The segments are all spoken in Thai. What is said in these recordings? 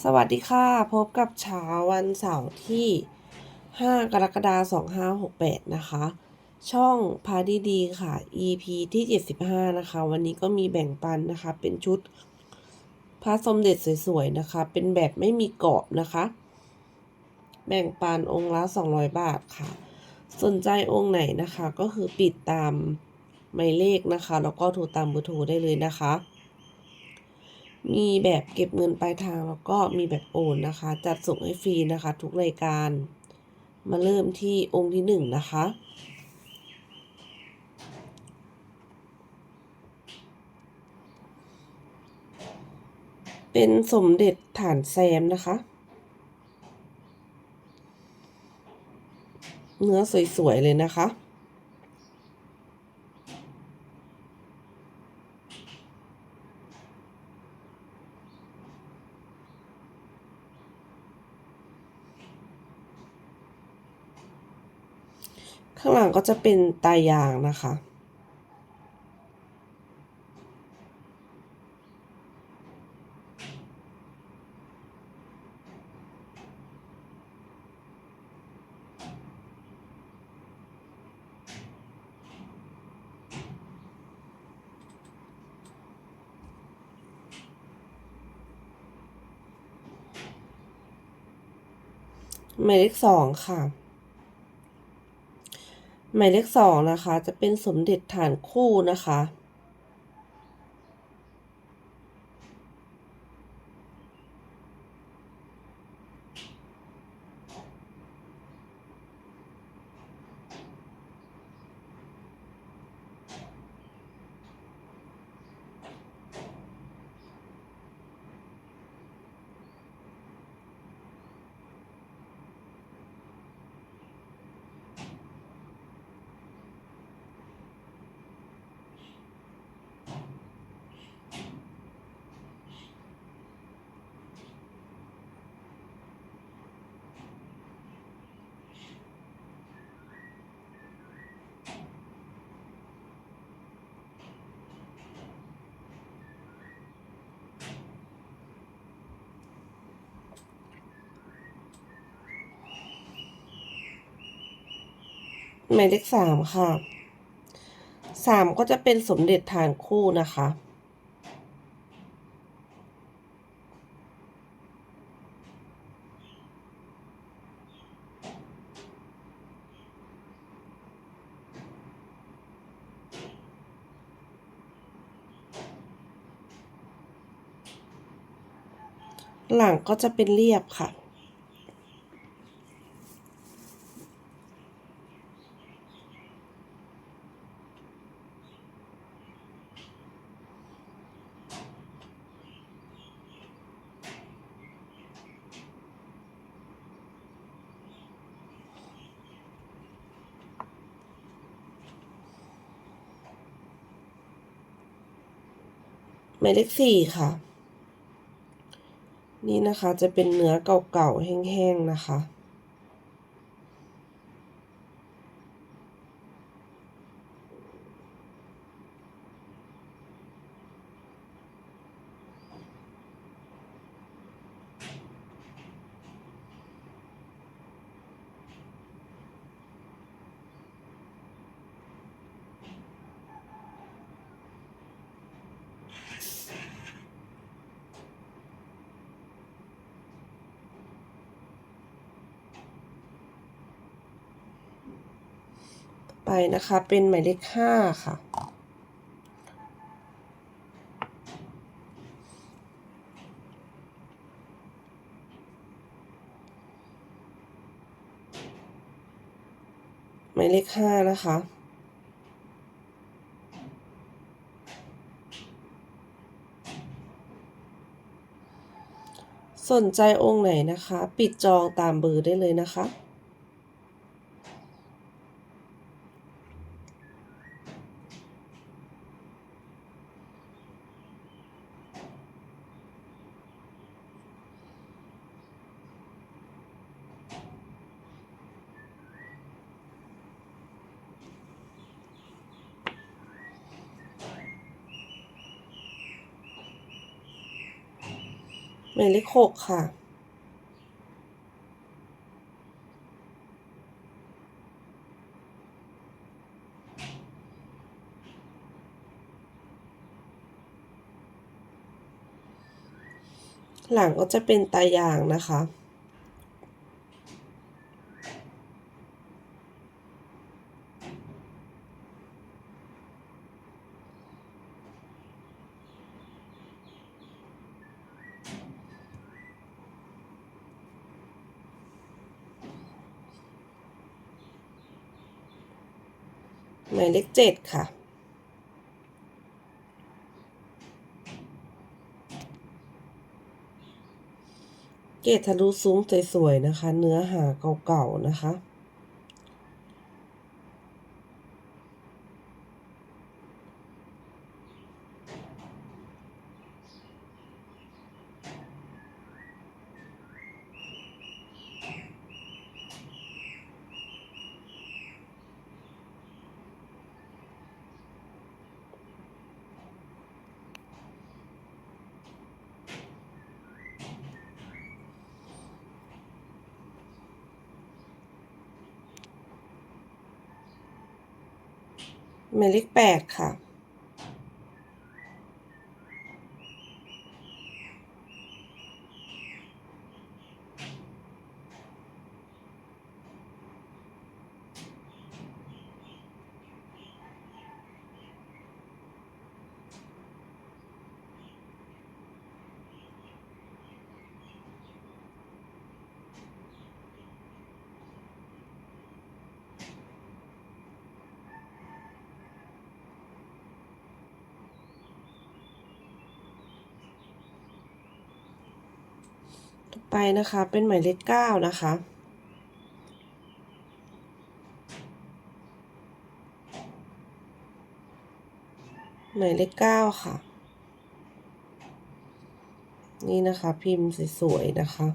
สวัสดีค่ะ พบกับเช้าวันเสาร์ที่ 5 กรกฎาคม2568 นะคะ ช่องพาดีดีค่ะ EP ที่ 75 นะคะ วันนี้ก็มีแบ่งปันนะคะ เป็นชุดพระสมเด็จสวยๆ นะคะ เป็นแบบไม่มีกรอบนะคะ แบ่งปันองค์ละ 200 บาทค่ะ สนใจองค์ไหนนะคะ ก็คือปิดตามหมายเลขนะคะ แล้วก็โทรตามเบอร์โทรได้เลยนะคะ มีแบบเก็บเงินปลายทางแล้วก็มีแบบโอนนะคะ จัดส่งให้ฟรีนะคะ ทุกรายการ มาเริ่มที่องค์ที่หนึ่งนะคะ เป็นสมเด็จฐานแซมนะคะ เนื้อสวยๆเลยนะคะ ข้างหลังก็จะเป็นตายางนะคะ หมายเลขสองค่ะ หมายเลขสองนะคะ จะเป็นสมเด็จฐานคู่นะคะ หมายเลขสามค่ะสามก็จะเป็นสมเด็จฐานคู่นะคะ หลังก็จะเป็นเรียบค่ะ หมายเลขสี่ค่ะ นี่นะคะจะเป็นเนื้อเก่าๆแห้งๆนะคะ ไปนะคะเป็นหมายเลขห้าค่ะ หมายเลขห้านะคะสนใจองค์ไหนนะคะ ปิดจองตามเบอร์ได้เลยนะคะ หมายเลขหกค่ะ หลังก็จะเป็นตายางนะคะ หมายเลขเจ็ดค่ะ เกตทะลุซุ้มสวยๆนะคะ เนื้อหาเก่าๆนะคะ หมายเลขแปดค่ะ ไปนะคะ เป็นหมายเลขเก้านะคะ หมายเลขเก้าค่ะ นี่นะคะ พิมพ์สวยๆนะคะ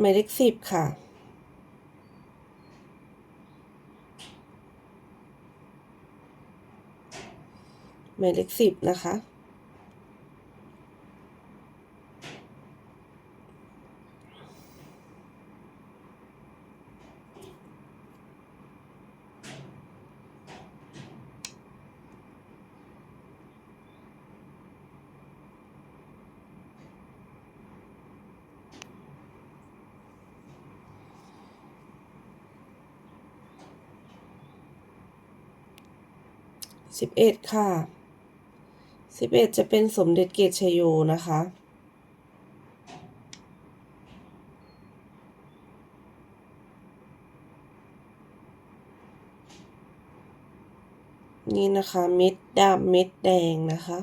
หมายเลขสิบค่ะ หมายเลขสิบนะคะ สิบเอ็ดค่ะสิบเอ็ดจะเป็นสมเด็จเกตชโยนะคะนี่นะคะเม็ดดำเม็ดแดงนะคะ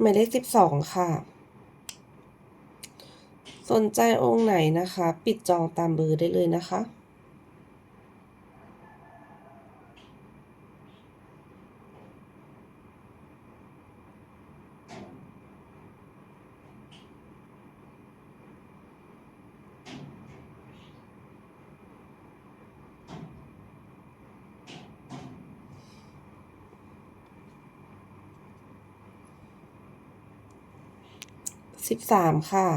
หมายเลขสิบสองค่ะ สนใจองค์ไหนนะคะ ปิดจองตามเบอร์ได้เลยนะคะ สิบสามค่ะ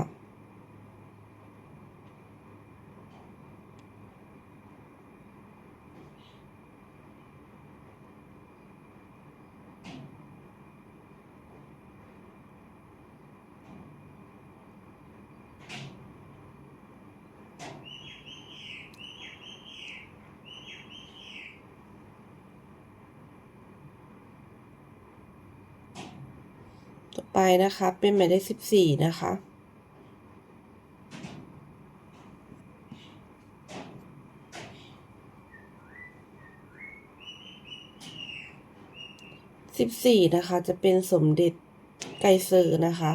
ต่อไปนะคะ เป็นหมายเลขสิบสี่นะคะ สิบสี่นะคะ จะเป็นสมเด็จไกเซอร์นะคะ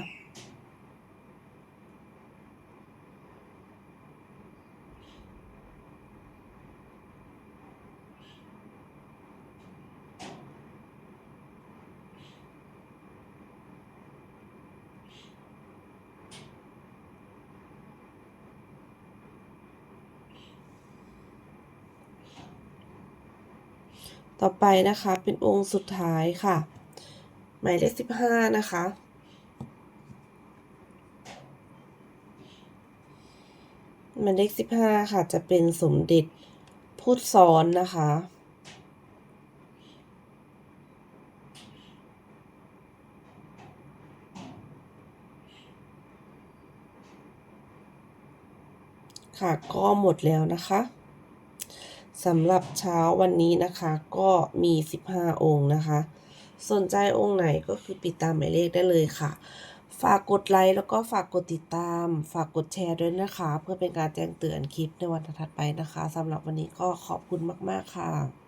ต่อไปนะคะเป็นองค์สุดท้ายค่ะ หมายเลขสิบห้านะคะหมายเลขสิบห้าค่ะ จะเป็นสมเด็จพุทธซ้อนนะคะค่ะก็หมดแล้วนะคะ สำหรับเช้าวันนี้นะคะก็มี 15 องค์นะคะ สนใจองค์ไหนก็คือปิดตามหมายเลขได้เลยค่ะ ฝากกดไลค์แล้วก็ฝากกดติดตาม ฝากกดแชร์ด้วยนะคะ เพื่อเป็นการแจ้งเตือนคลิปในวันถัดไปนะคะสำหรับวันนี้ก็ขอบคุณมาก ๆ ค่ะ